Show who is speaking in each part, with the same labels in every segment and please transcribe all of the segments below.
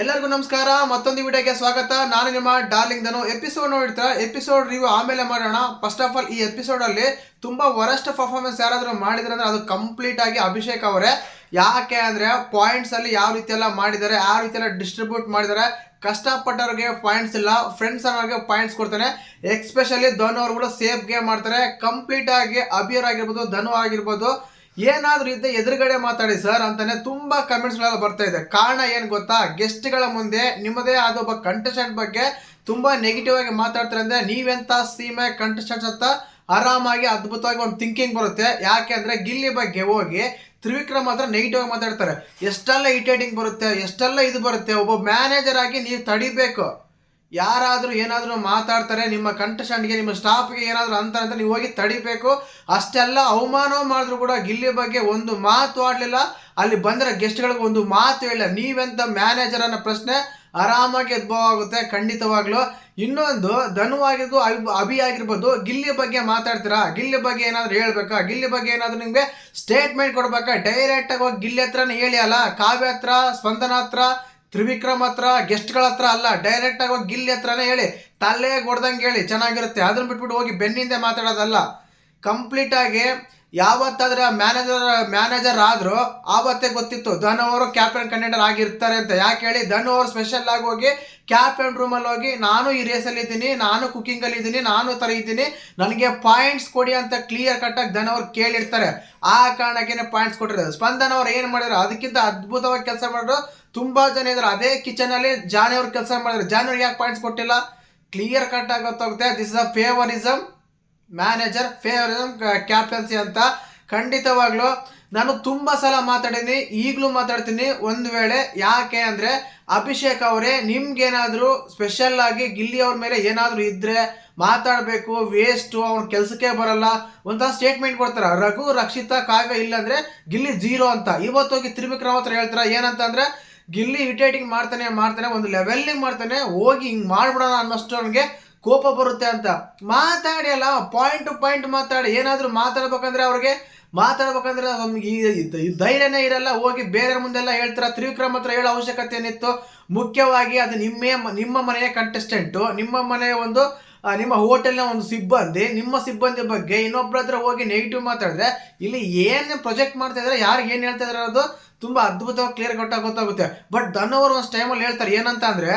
Speaker 1: ಎಲ್ಲರಿಗೂ ನಮಸ್ಕಾರ, ಮತ್ತೊಂದು ವಿಡಿಯೋಗೆ ಸ್ವಾಗತ. ನಾನು ನಿಮ್ಮ ಡಾರ್ಲಿಂಗ್ ದನು ಎಪಿಸೋಡ್ ನೋಡಿರ್ತೀರ? ಎಪಿಸೋಡ್ ರಿವ್ಯೂ ಆಮೇಲೆ ಮಾಡೋಣ. ಫಸ್ಟ್ ಆಫ್ ಆಲ್ ಈ ಎಪಿಸೋಡ್ ಅಲ್ಲಿ ತುಂಬಾ ವರಸ್ಟ್ ಪರ್ಫಾರ್ಮೆನ್ಸ್ ಯಾರಾದರೂ ಮಾಡಿದ್ರೆ ಅಂದ್ರೆ ಅದು ಕಂಪ್ಲೀಟ್ ಆಗಿ ಅಭಿಷೇಕ್ ಅವರೇ. ಯಾಕೆ ಅಂದ್ರೆ ಪಾಯಿಂಟ್ಸ್ ಅಲ್ಲಿ ಯಾವ ರೀತಿ ಎಲ್ಲ ಮಾಡಿದ್ದಾರೆ ಯಾವ ರೀತಿ ಎಲ್ಲ ಡಿಸ್ಟ್ರಿಬ್ಯೂಟ್ ಮಾಡಿದ್ದಾರೆ. ಕಷ್ಟಪಟ್ಟವ್ರಿಗೆ ಪಾಯಿಂಟ್ಸ್ ಇಲ್ಲ. ಫ್ರೆಂಡ್ಸ್ ಅನ್ನೋರಿಗೆ ಪಾಯಿಂಟ್ಸ್ ಕೊಡ್ತಾನೆ. ಎಕ್ಸ್ಪೆಷಲಿ ಧನು ಅವರು ಕೂಡ ಸೇಫ್ ಗೇಮ್ ಮಾಡ್ತಾರೆ ಕಂಪ್ಲೀಟ್ ಆಗಿ ಅಬಿಯರ್ ಆಗಿರ್ಬೋದು, ಧನು ಆಗಿರ್ಬೋದು. ಏನಾದ್ರೂ ಇದ್ದ ಎದುರುಗಡೆ ಮಾತಾಡಿ ಸರ್ ಅಂತಾನೆ ತುಂಬಾ ಕಮೆಂಟ್ಸ್ ಗಳೆಲ್ಲ ಬರ್ತಾ ಇದೆ. ಕಾರಣ ಏನ್ ಗೊತ್ತಾ? ಗೆಸ್ಟ್ಗಳ ಮುಂದೆ ನಿಮ್ಮದೇ ಆದ ಒಬ್ಬ ಕಂಟೆಸ್ಟೆಂಟ್ ಬಗ್ಗೆ ತುಂಬಾ ನೆಗೆಟಿವ್ ಆಗಿ ಮಾತಾಡ್ತಾರೆ ಅಂದ್ರೆ ನೀವೆಂತ ಸೀಮೆ ಕಂಟೆಸ್ಟೆಂಟ್ಸ್ ಅಂತ ಆರಾಮಾಗಿ ಅದ್ಭುತವಾಗಿ ಒಂದು ಥಿಂಕಿಂಗ್ ಬರುತ್ತೆ. ಯಾಕೆ ಅಂದ್ರೆ ಗಿಲ್ಲಿ ಬಗ್ಗೆ ಹೋಗಿ ತ್ರಿವಿಕ್ರಮ್ ಮಾತ್ರ ನೆಗೆಟಿವ್ ಆಗಿ ಮಾತಾಡ್ತಾರೆ. ಎಷ್ಟೆಲ್ಲ ಇಟೇಟಿಂಗ್ ಬರುತ್ತೆ, ಎಷ್ಟೆಲ್ಲ ಇದು ಬರುತ್ತೆ, ಒಬ್ಬ ಮ್ಯಾನೇಜರ್ ಆಗಿ ನೀವು ತಡಿಬೇಕು. ಯಾರಾದರೂ ಏನಾದರೂ ಮಾತಾಡ್ತಾರೆ, ನಿಮ್ಮ ಕಂಟೆಸ್ಟೆಂಟ್ಗೆ ನಿಮ್ಮ ಸ್ಟಾಫ್ಗೆ ಏನಾದರೂ ಅಂತ ಅಂತ ನೀವು ಹೋಗಿ ತಡಿಬೇಕು. ಅಷ್ಟೆಲ್ಲ ಅವಮಾನ ಮಾಡಿದ್ರು ಕೂಡ ಗಿಲ್ಲಿ ಬಗ್ಗೆ ಒಂದು ಮಾತು ಆಡಲಿಲ್ಲ. ಅಲ್ಲಿ ಬಂದರೆ ಗೆಸ್ಟ್ಗಳಿಗೆ ಒಂದು ಮಾತು ಹೇಳಿಲ್ಲ. ನೀವೆಂತ ಮ್ಯಾನೇಜರ್ ಅನ್ನೋ ಪ್ರಶ್ನೆ ಆರಾಮಾಗಿ ಆಗುತ್ತೆ ಖಂಡಿತವಾಗ್ಲೂ. ಇನ್ನೊಂದು ಧನು ಆಗಿರ್ಬೋದು ಅಭಿ ಅಭಿ ಆಗಿರ್ಬೋದು ಗಿಲ್ಲಿ ಬಗ್ಗೆ ಮಾತಾಡ್ತೀರಾ? ಗಿಲ್ಲಿ ಬಗ್ಗೆ ಏನಾದರೂ ಹೇಳ್ಬೇಕಾ? ಗಿಲ್ಲಿ ಬಗ್ಗೆ ಏನಾದರೂ ನಿಮಗೆ ಸ್ಟೇಟ್ಮೆಂಟ್ ಕೊಡ್ಬೇಕಾ? ಡೈರೆಕ್ಟಾಗಿ ಹೋಗಿ ಗಿಲ್ಲಿ ಹತ್ರನೇ ಹೇಳಿ ಅಲ್ಲ? ಕಾವ್ಯ ಹತ್ರ, ಸ್ಪಂದನ ಹತ್ರ ತ್ರಿವಿಕ್ರಮ್ ಹತ್ರ ಗೆಸ್ಟ್ಗಳ ಹತ್ರ ಅಲ್ಲ ಡೈರೆಕ್ಟ್ ಆಗಿ ಹೋಗಿ ಗಿಲ್ಲಿ ಹತ್ರನೇ ಹೇಳಿ ತಲೆ ಹೊಡ್ದಂಗೆ ಹೇಳಿ, ಚೆನ್ನಾಗಿರುತ್ತೆ. ಅದನ್ನ ಬಿಟ್ಬಿಟ್ಟು ಹೋಗಿ ಬೆನ್ನಿಂದೆ ಮಾತಾಡೋದಲ್ಲ. ಕಂಪ್ಲೀಟ್ ಆಗಿ ಯಾವತ್ತಾದ್ರೆ ಮ್ಯಾನೇಜರ್ ಮ್ಯಾನೇಜರ್ ಆದರೂ ಆವತ್ತೇ ಗೊತ್ತಿತ್ತು, ಧನ್ ಅವರು ಕ್ಯಾಪ್ಟನ್ ಕಂಟೆಂಡರ್ ಆಗಿರ್ತಾರೆ ಅಂತ. ಯಾಕೆ ಹೇಳಿ, ಧನ್ ಅವರು ಸ್ಪೆಷಲ್ ಆಗಿ ಹೋಗಿ ಕ್ಯಾಪ್ಟನ್ ರೂಮಲ್ಲಿ ಹೋಗಿ, ನಾನು ಈ ರೇಸಲ್ಲಿ ಇದ್ದೀನಿ, ನಾನು ಕುಕಿಂಗಲ್ಲಿ ಇದ್ದೀನಿ, ನಾನು ತರ ಇದ್ದೀನಿ. ನನಗೆ ಪಾಯಿಂಟ್ಸ್ ಕೊಡಿ ಅಂತ ಕ್ಲಿಯರ್ ಕಟ್ಟಾಗಿ ಧನ್ ಅವ್ರು ಕೇಳಿರ್ತಾರೆ. ಆ ಕಾರಣಕ್ಕೇನೆ ಪಾಯಿಂಟ್ಸ್ ಕೊಟ್ಟಿರೋದು. ಸ್ಪಂದನ್ ಅವ್ರು ಏನು ಮಾಡಿದ್ರು, ಅದಕ್ಕಿಂತ ಅದ್ಭುತವಾಗಿ ಕೆಲಸ ಮಾಡಿದ್ರು. ತುಂಬಾ ಜನ ಇದ್ದಾರೆ ಅದೇ ಕಿಚನ್ ಅಲ್ಲಿ ಜಾನಿ ಅವ್ರು ಕೆಲಸ ಮಾಡಿದ್ರು. ಜಾನಿ ಅವ್ರಿಗೆ ಯಾಕೆ ಪಾಯಿಂಟ್ಸ್ ಕೊಟ್ಟಿಲ್ಲ? ಕ್ಲಿಯರ್ ಕಟ್ ಗೊತ್ತಾಗುತ್ತೆ. This is a favouritism manager favouritism captaincy ಅಂತ ಖಂಡಿತವಾಗ್ಲೂ ನಾನು ತುಂಬ ಸಲ ಮಾತಾಡೀನಿ ಈಗಲೂ ಮಾತಾಡ್ತೀನಿ. ಒಂದು ವೇಳೆ ಯಾಕೆ ಅಂದರೆ ಅಭಿಷೇಕ್ ಅವರೇ ನಿಮ್ಗೇನಾದರೂ ಸ್ಪೆಷಲ್ ಆಗಿ ಗಿಲ್ಲಿ ಅವ್ರ ಮೇಲೆ ಏನಾದರೂ ಇದ್ದರೆ ಮಾತಾಡಬೇಕು ವೇಸ್ಟು ಅವ್ನ ಕೆಲಸಕ್ಕೆ ಬರಲ್ಲ ಒಂಥರ ಸ್ಟೇಟ್ಮೆಂಟ್ ಕೊಡ್ತಾರೆ. ರಘು, ರಕ್ಷಿತಾ, ಕಾವ್ಯ ಇಲ್ಲಾಂದರೆ ಗಿಲ್ಲಿ ಜೀರೋ ಅಂತ. ಇವತ್ತೋಗಿ ತ್ರಿವಿಕ್ರಮ್ ಹತ್ರ ಹೇಳ್ತಾರೆ ಏನಂತ ಅಂದ್ರೆ ಗಿಲ್ಲಿ ಇರಿಟೇಟಿಂಗ್ ಮಾಡ್ತಾನೆ ಮಾಡ್ತಾನೆ, ಒಂದು ಲೆವೆಲ್ಲಿಂಗ್ ಮಾಡ್ತಾನೆ, ಹೋಗಿ ಹಿಂಗೆ ಮಾಡ್ಬಿಡೋಣ ಅನ್ನೋಷ್ಟು ಅವನಿಗೆ ಕೋಪ ಬರುತ್ತೆ ಅಂತ ಮಾತಾಡಿ ಅಲ್ಲ ಪಾಯಿಂಟ್ ಟು ಪಾಯಿಂಟ್ ಮಾತಾಡಿ. ಏನಾದರೂ ಮಾತಾಡ್ಬೇಕಂದ್ರೆ ಅವ್ರಿಗೆ, ಮಾತಾಡ್ಬೇಕಂದ್ರೆ ನಮ್ಗೆ ಧೈರ್ಯನೇ ಇರಲ್ಲ. ಹೋಗಿ ಬೇರೆ ಮುಂದೆಲ್ಲ ಹೇಳ್ತಾರ? ತ್ರಿವಿಕ್ರಮ್ ಹತ್ರ ಹೇಳೋ ಅವಶ್ಯಕತೆ ಏನಿತ್ತು ಮುಖ್ಯವಾಗಿ ಅದು ನಿಮ್ಮ ನಿಮ್ಮ ಮನೆಯ ಕಂಟೆಸ್ಟೆಂಟು ನಿಮ್ಮ ಮನೆಯ ಒಂದು ನಿಮ್ಮ ಹೋಟೆಲ್ನ ಒಂದು ಸಿಬ್ಬಂದಿ, ನಿಮ್ಮ ಸಿಬ್ಬಂದಿ ಬಗ್ಗೆ ಇನ್ನೊಬ್ಬರ ಹತ್ರ ಹೋಗಿ ನೆಗೆಟಿವ್ ಮಾತಾಡಿದ್ರೆ, ಇಲ್ಲಿ ಏನು ಪ್ರೊಜೆಕ್ಟ್ ಮಾಡ್ತಾ ಇದ್ರೆ, ಯಾರಿಗೆ ಏನು ಹೇಳ್ತಾ ಇದ್ದಾರೆ ಅದು ತುಂಬ ಅದ್ಭುತವಾಗಿ ಕ್ಲಿಯರ್ ಕಟ್ಟಾಗಿ ಗೊತ್ತಾಗುತ್ತೆ. ಬಟ್ ಧನ್ ಅವರು ಒಂದು ಟೈಮಲ್ಲಿ ಹೇಳ್ತಾರೆ, ಏನಂತ ಅಂದರೆ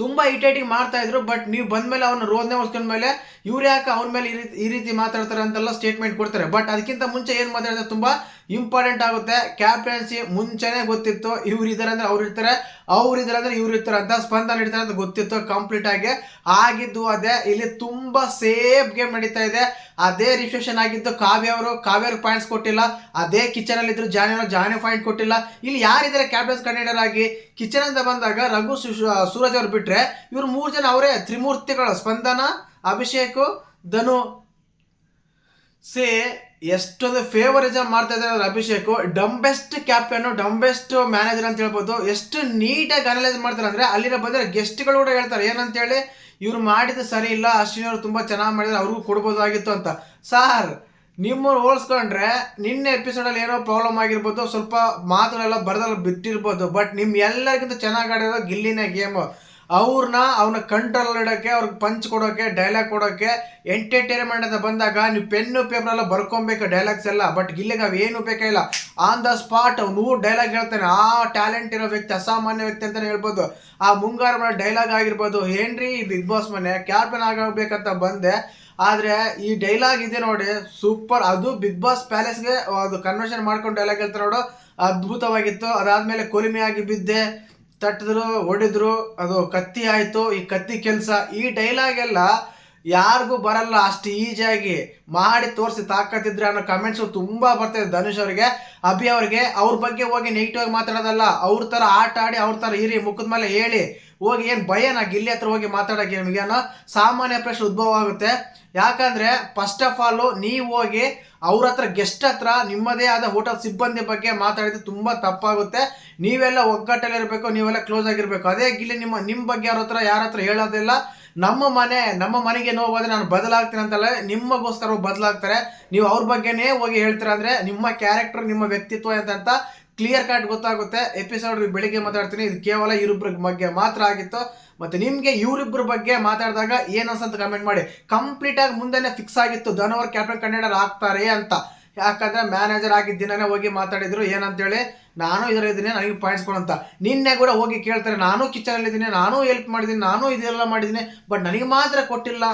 Speaker 1: ತುಂಬ ಇಟೇಟಿಂಗ್ ಮಾಡ್ತಾ ಇದ್ರು, ಬಟ್ ನೀವು ಬಂದ್ಮೇಲೆ ಅವನ ರೋದನೆ ಉಳಿಸ್ಕೊಂಡ್ಮೇಲೆ ಇವ್ರು ಯಾಕೆ ಅವ್ರ ಮೇಲೆ ಈ ರೀತಿ ಈ ರೀತಿ ಮಾತಾಡ್ತಾರೆ ಅಂತೆಲ್ಲ ಸ್ಟೇಟ್ಮೆಂಟ್ ಕೊಡ್ತಾರೆ. ಬಟ್ ಅದಕ್ಕಿಂತ ಮುಂಚೆ ಏನು ಮಾತಾಡಿದ್ರೆ ತುಂಬ ಇಂಪಾರ್ಟೆಂಟ್ ಆಗುತ್ತೆ. ಕ್ಯಾಪ್ಟನ್ಸಿ ಮುಂಚೆನೇ ಗೊತ್ತಿತ್ತು. ಇವ್ರು ಇದ್ದಾರೆ ಅಂದ್ರೆ ಅವ್ರು ಇರ್ತಾರೆ. ಅವ್ರು ಇದ್ದಾರೆ ಅಂದ್ರೆ ಇವ್ರು ಇರ್ತಾರೆ ಅಂತ ಸ್ಪಂದನ ಇರ್ತಾರೆ ಅಂತ ಗೊತ್ತಿತ್ತು ಕಂಪ್ಲೀಟ್ ಆಗಿ. ಆಗಿದ್ದು ಅದೇ, ಇಲ್ಲಿ ತುಂಬಾ ಸೇಫ್ ಗೇಮ್ ನಡೀತಾ ಇದೆ. ಅದೇ ರಿಸೆಪ್ಷನ್ ಆಗಿದ್ದು ಕಾವ್ಯ ಅವರು, ಕಾವ್ಯ ಪಾಯಿಂಟ್ಸ್ ಕೊಟ್ಟಿಲ್ಲ. ಅದೇ ಕಿಚನ್ ಅಲ್ಲಿ ಇದ್ರು ಜಾನಿ ಅವರು, ಜಾನಿ ಪಾಯಿಂಟ್ ಕೊಟ್ಟಿಲ್ಲ. ಇಲ್ಲಿ ಯಾರಿದ್ದಾರೆ ಕ್ಯಾಪ್ಟನ್ಸ್ ಕಂಡೀಡರ್ ಆಗಿ? ಕಿಚನ್ ಅಂತ ಬಂದಾಗ ರಘು ಸೂರಜ್ ಅವ್ರು ಬಿಟ್ರೆ ಇವ್ರು ಮೂರು ಜನ ಅವರೇ ತ್ರಿಮೂರ್ತಿಗಳು. ಸ್ಪಂದನ, ಅಭಿಷೇಕ್, ಧನು ಸೇ, ಎಷ್ಟೊಂದು ಫೇವರಿಸಮ್ ಮಾಡ್ತಾ ಇದ್ದಾರೆ Abhishek. Dumbest captain dumbest manager ಅಂತ ಹೇಳ್ಬೋದು. ಎಷ್ಟು ನೀಟಾಗಿ ಅನಲೈಸ್ ಮಾಡ್ತಾರೆ ಅಂದ್ರೆ ಅಲ್ಲಿನ ಬಂದರೆ ಗೆಸ್ಟ್ಗಳು ಕೂಡ ಹೇಳ್ತಾರೆ. ಏನಂತ ಹೇಳಿ ಇವ್ರು ಮಾಡಿದ್ದು ಸರಿ ಇಲ್ಲ, ಅಶ್ವಿನಿ ಅವರು ತುಂಬಾ ಚೆನ್ನಾಗಿ ಮಾಡಿದ್ರೆ ಅವ್ರಿಗೂ ಕೊಡ್ಬೋದಾಗಿತ್ತು ಅಂತ. ಸಾರ್ ನಿಮ್ಮ ಹೋಲಿಸ್ಕೊಂಡ್ರೆ ನಿನ್ನೆ ಎಪಿಸೋಡಲ್ಲಿ ಏನೋ ಪ್ರಾಬ್ಲಮ್ ಆಗಿರ್ಬೋದು, ಸ್ವಲ್ಪ ಮಾತುಗಳೆಲ್ಲ ಬರದಲ್ಲ ಬಿಟ್ಟಿರ್ಬೋದು ಬಟ್ ನಿಮ್ಮ ಎಲ್ಲರಿಗಿಂತ ಚೆನ್ನಾಗಿ ಆಡಿರೋ ಗಿಲ್ಲಿನ ಗೇಮು ಅವ್ರನ್ನ ಅವನ ಕಂಟ್ರೋಲ್ ಇಡೋಕ್ಕೆ ಅವ್ರಿಗೆ ಪಂಚ್ ಕೊಡೋಕ್ಕೆ ಡೈಲಾಗ್ ಕೊಡೋಕ್ಕೆ ಎಂಟರ್ಟೈನ್ಮೆಂಟ್ ಅಂತ ಬಂದಾಗ ನೀವು ಪೆನ್ನು ಪೇಪರೆಲ್ಲ ಬರ್ಕೊಬೇಕು ಡೈಲಾಗ್ಸ್ ಎಲ್ಲ. ಬಟ್ ಇಲ್ಲಿಗೆ ಅವು ಏನು ಬೇಕಾಗಿಲ್ಲ ಆನ್ ದ ಸ್ಪಾಟ್ ನೂರು ಡೈಲಾಗ್ ಹೇಳ್ತಾನೆ. ಆ ಟ್ಯಾಲೆಂಟ್ ಇರೋ ವ್ಯಕ್ತಿ, ಅಸಾಮಾನ್ಯ ವ್ಯಕ್ತಿ ಅಂತಲೇ ಹೇಳ್ಬೋದು. ಆ ಮುಂಗಾರ ಮನೆ ಡೈಲಾಗ್ ಆಗಿರ್ಬೋದು. ಏನ್ರಿ ಬಿಗ್ ಬಾಸ್ ಮನೆ? ಕ್ಯಾಪ್ಟನ್ ಆಗಬೇಕಂತ ಬಂದೆ. ಆದರೆ ಈ ಡೈಲಾಗ್ ಇದೆ ನೋಡಿ ಸೂಪರ್ ಅದು ಬಿಗ್ ಬಾಸ್ ಪ್ಯಾಲೇಸ್ಗೆ ಅದು ಕನ್ವರ್ಷನ್ ಮಾಡ್ಕೊಂಡು ಡೈಲಾಗ್ ಹೇಳ್ತಾರೆ ನೋಡು. ಅದ್ಭುತವಾಗಿತ್ತು. ಅದಾದಮೇಲೆ ಕೊಲಿಮೆಯಾಗಿ ಬಿದ್ದೆ. ತಟ್ಟಿದ್ರು ಹೊಡೆದ್ರು ಅದು ಕತ್ತಿ ಆಯಿತು. ಈ ಕತ್ತಿ ಕೆಲಸ, ಈ ಡೈಲಾಗ್ ಎಲ್ಲ ಯಾರಿಗೂ ಬರಲ್ಲ. ಅಷ್ಟು ಈಜಿಯಾಗಿ ಮಾಡಿ ತೋರಿಸಿ ತಾಕತ್ತಿದ್ರೆ ಅನ್ನೋ ಕಮೆಂಟ್ಸು ತುಂಬ ಬರ್ತಾಯಿದೆ ಧನುಷ್ ಅವರಿಗೆ. ಅಭಿ ಅವ್ರಿಗೆ, ಅವ್ರ ಬಗ್ಗೆ ಹೋಗಿ ನೆಗೆಟಿವ್ ಆಗಿ ಮಾತಾಡೋದಲ್ಲ, ಅವ್ರ ಥರ ಆಟ ಆಡಿ ಅವ್ರ ಥರ ಇರಿ ಮುಖದ ಮೇಲೆ ಹೇಳಿ, ಹೋಗಿ ಏನು ಭಯನ ಗಿಲ್ಲಿ ಹತ್ರ ಹೋಗಿ ಮಾತಾಡೋಕೆ ನಿಮಗೆ ಅನ್ನೋ ಸಾಮಾನ್ಯ ಪ್ರಶ್ನೆ ಉದ್ಭವ ಆಗುತ್ತೆ. ಯಾಕಂದರೆ ಫಸ್ಟ್ ಆಫ್ ಆಲು ನೀವು ಹೋಗಿ ಅವ್ರ ಹತ್ರ ಗೆಸ್ಟ್ ಹತ್ರ ನಿಮ್ಮದೇ ಆದ ಹೋಟೆಲ್ ಸಿಬ್ಬಂದಿ ಬಗ್ಗೆ ಮಾತಾಡಿದ್ರೆ ತುಂಬ ತಪ್ಪಾಗುತ್ತೆ. ನೀವೆಲ್ಲ ಒಗ್ಗಟ್ಟಲ್ಲಿ ಇರಬೇಕು ನೀವೆಲ್ಲ ಕ್ಲೋಸ್ ಆಗಿರಬೇಕು. ಅದೇ ಗಿಲ್ಲಿ ನಿಮ್ಮ ನಿಮ್ಮ ಬಗ್ಗೆ ಯಾರ ಹತ್ರ ಯಾರ ಹತ್ರ ಹೇಳೋದಿಲ್ಲ. ನಮ್ಮ ಮನೆ, ನಮ್ಮ ಮನೆಗೆ ನೋವಾದರೆ ನಾನು ಬದಲಾಗ್ತೀನಿ ಅಂತಲ್ಲ ನಿಮ್ಮಗೋಸ್ಕರ ಬದಲಾಗ್ತಾರೆ. ನೀವು ಅವ್ರ ಬಗ್ಗೆನೇ ಹೋಗಿ ಹೇಳ್ತೀರ ಅಂದರೆ ನಿಮ್ಮ ಕ್ಯಾರೆಕ್ಟರ್ ನಿಮ್ಮ ವ್ಯಕ್ತಿತ್ವ ಅಂತ ಕ್ಲಿಯರ್ ಕಟ್ ಗೊತ್ತಾಗುತ್ತೆ. ಎಪಿಸೋಡ್ ಬೆಳಿಗ್ಗೆ ಮಾತಾಡ್ತೀನಿ. ಇದು ಕೇವಲ ಇವರಿಬ್ಬರ ಬಗ್ಗೆ ಮಾತ್ರ ಆಗಿತ್ತು. ಮತ್ತು ನಿಮಗೆ ಇವರಿಬ್ಬರ ಬಗ್ಗೆ ಮಾತಾಡಿದಾಗ ಏನು ಅನ್ಸಂತ ಕಮೆಂಟ್ ಮಾಡಿ. ಕಂಪ್ಲೀಟಾಗಿ ಮುಂದೆನೇ ಫಿಕ್ಸ್ ಆಗಿತ್ತು. ಧನವರ್ ಕ್ಯಾಪ್ಟನ್ ಕಂಟೆಂಡರ್ ಆಗ್ತಾರೆ ಅಂತ. ಯಾಕಂದ್ರೆ ಮ್ಯಾನೇಜರ್ ಆಗಿದ್ದ ದಿನನೇ ಹೋಗಿ ಮಾತಾಡಿದ್ರು, ಏನಂತೇಳಿ, ನಾನು ಇದರಲ್ಲಿದ್ದೀನಿ, ನನಗೆ ಪಾಯಿಂಟ್ಸ್ ಕೊಡಂತ ನಿನ್ನೆ ಕೂಡ ಹೋಗಿ ಕೇಳ್ತಾರೆ, ನಾನು ಕಿಚನಲ್ಲಿದ್ದೀನಿ ನಾನು ಹೆಲ್ಪ್ ಮಾಡಿದ್ದೀನಿ, ನಾನು ಇದೆಲ್ಲ ಮಾಡಿದ್ದೀನಿ ಬಟ್ ನನಗೆ ಮಾತ್ರ ಕೊಟ್ಟಿಲ್ಲ.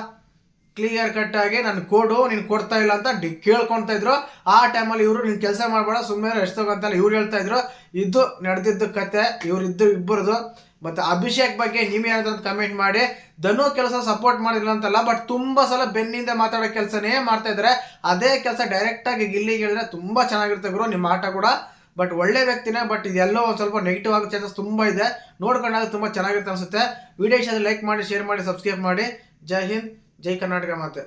Speaker 1: ಕ್ಲಿಯರ್ ಕಟ್ ನನ್ನ ಕೋಡು ನೀನು ಕೊಡ್ತಾ ಇಲ್ಲ ಅಂತ ಡಿ ಕೇಳ್ಕೊಳ್ತಾ ಇದ್ರು. ಆ ಟೈಮಲ್ಲಿ ಇವರು, ನೀನು ಕೆಲಸ ಮಾಡಬೇಡ ಸುಮ್ಮನೆ ಎಷ್ಟು ತಗೊಂತಲ್ಲ ಇವ್ರು ಹೇಳ್ತಾ ಇದ್ರು. ಇದು ನಡೆದಿದ್ದು ಕತೆ, ಇವರಿದ್ದು ಇಬ್ಬರದು. ಮತ್ತು ಅಭಿಷೇಕ್ ಬಗ್ಗೆ ನೀವೇನಾದ್ರು ಕಮೆಂಟ್ ಮಾಡಿ. ಧನು ಕೆಲಸ ಸಪೋರ್ಟ್ ಮಾಡಿಲ್ಲ ಅಂತಲ್ಲ ಬಟ್ ತುಂಬ ಸಲ ಬೆನ್ನಿಂದ ಮಾತಾಡೋ ಕೆಲಸನೇ ಮಾಡ್ತಾ ಇದ್ದಾರೆ. ಅದೇ ಕೆಲಸ ಡೈರೆಕ್ಟಾಗಿ ಗಿಲ್ಲಿಗೆ ಹೇಳಿದ್ರೆ ತುಂಬ ಚೆನ್ನಾಗಿರುತ್ತೆ ಗುರು, ನಿಮ್ಮ ಆಟ ಕೂಡ. ಬಟ್ ಒಳ್ಳೆ ವ್ಯಕ್ತಿನೇ ಬಟ್ ಇದೆಲ್ಲೋ ಒಂದು ಸ್ವಲ್ಪ ನೆಗೆಟಿವ್ ಆಗೋ ಚಾನ್ಸಸ್ ತುಂಬ ಇದೆ. ನೋಡ್ಕೊಂಡಾಗ ತುಂಬ ಚೆನ್ನಾಗಿರುತ್ತೆ ಅನಿಸುತ್ತೆ. ವಿಡಿಯೋ ಲೈಕ್ ಮಾಡಿ ಶೇರ್ ಮಾಡಿ ಸಬ್ಸ್ಕ್ರೈಬ್ ಮಾಡಿ. ಜೈ ಹಿಂದ್, ಜೈ ಕರ್ನಾಟಕ ಮಾತೆ.